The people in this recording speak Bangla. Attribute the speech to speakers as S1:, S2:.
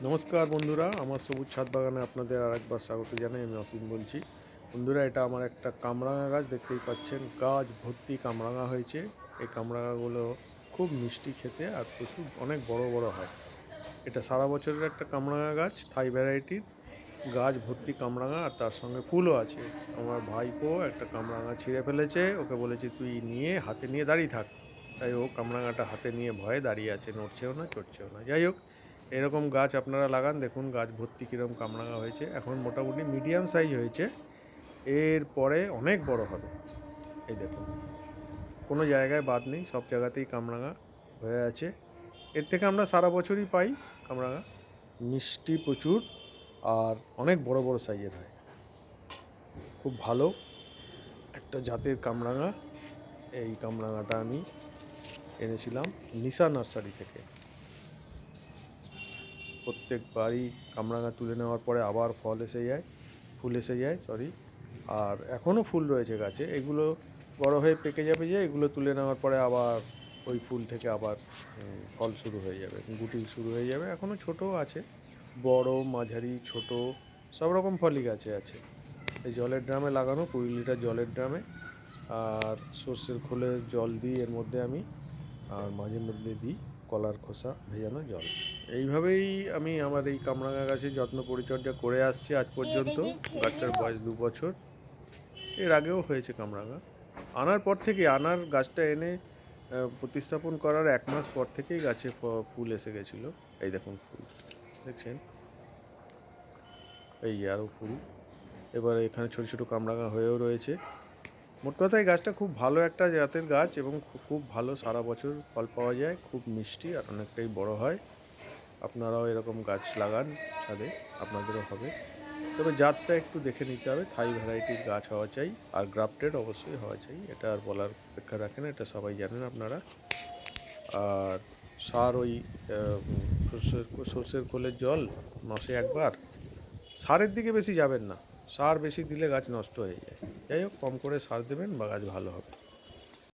S1: নমস্কার বন্ধুরা, আমার সবুজ ছাদ বাগানে আপনাদের আর একবার স্বাগত জানাই, আমি অসীম বলছি। বন্ধুরা, এটা আমার একটা কামরাঙা গাছ, দেখতেই পাচ্ছেন, গাছ ভর্তি কামরাঙা হয়েছে। এই কামরাঙাগুলো খুব মিষ্টি খেতে আর প্রচুর, অনেক বড় বড় হয়। এটা সারা বছরের একটা কামরাঙা গাছ, থাই ভ্যারাইটির গাছ ভর্তি কামরাঙা, আর তার সঙ্গে ফুলও আছে। আমার ভাইপো একটা কামরাঙা ছিঁড়ে ফেলেছে, ওকে বলেছি, তুই নিয়ে, হাতে নিয়ে দাঁড়িয়ে থাক। তাই ও কামরাঙাটা হাতে নিয়ে ভয়ে দাঁড়িয়ে আছে, নড়ছেও না, চড়ছেও না। যাই হোক এরকম গাছ আপনারা লাগান, দেখুন গাছ ভর্তি কীরকম কামরাঙা হয়েছে। এখন মোটামুটি মিডিয়াম সাইজ হয়েছে। এর পরে অনেক বড় হবে। এই দেখুন। কোনো জায়গায় বাদ নেই, সব জায়গাতেই কামরাঙা হয়ে আছে। এর থেকে আমরা সারা বছরই পাই কামরাঙা মিষ্টি প্রচুর, আর অনেক বড় বড় সাইজের হয়। খুব ভালো একটা জাতের কামরাঙা এই কামরাঙাটা আমি এনেছিলাম নিশা নার্সারি থেকে। প্রত্যেকবারই কামরাঙা তুলে নেওয়ার পরে আবার ফল এসে যায়, ফুল এসে যায় সরি আর এখনও ফুল রয়েছে গাছে, এগুলো বড় হয়ে পেকে যাবে যে এগুলো তুলে নেওয়ার পরে আবার ওই ফুল থেকে আবার ফল শুরু হয়ে যাবে গুটি শুরু হয়ে যাবে। এখনও ছোটও আছে, বড়, মাঝারি, ছোট, সব রকম ফলই গাছে আছে। এই জলের ড্রামে লাগানো, কুড়ি লিটার জলের ড্রামে, আর সর্ষের খোলের জল দিই, এর মধ্যে আমি, আর মাঝে মধ্যে দিই। কলার খোসা ভেজানো জল। এইভাবেই আমি আমার এই কামরাঙা গাছের যত্ন পরিচর্যা করে আসছি আজ পর্যন্ত। গাছটার বয়স দু বছর এর আগেও হয়েছে কামরাঙা। আনার পর থেকে আনার গাছটা এনে প্রতিস্থাপন করার এক মাস পর থেকেই গাছে ফুল এসে গেছিল। এই দেখুন ফুল। দেখছেন? এই আরও ফুল। এবার এখানে ছোট ছোট কামরাঙা হয়েও রয়েছে। মোট কথা এই গাছটা খুব ভালো একটা জাতের গাছ এবং খুব ভালো সারা বছর ফল পাওয়া যায়, খুব মিষ্টি আর অনেকটাই বড় হয়। আপনারাও এরকম গাছ লাগান ছাদে, আপনাদেরও হবে। তবে জাতটা একটু দেখে নিতে হবে, থাই ভ্যারাইটির গাছ হওয়া চাই আর গ্রাফটেড অবশ্যই হওয়া চাই, এটা আর বলার অপেক্ষা রাখে না, এটা সবাই জানেন আপনারা। আর সার ওই সর্ষের সর্ষের খোলের জল মাসে একবার, সারের দিকে বেশি যাবেন না। সার বেশি দিলে গাছ নষ্ট হয়ে যায়। যাই হোক, কম করে সার দেবেন বা গাছ ভালো হবে।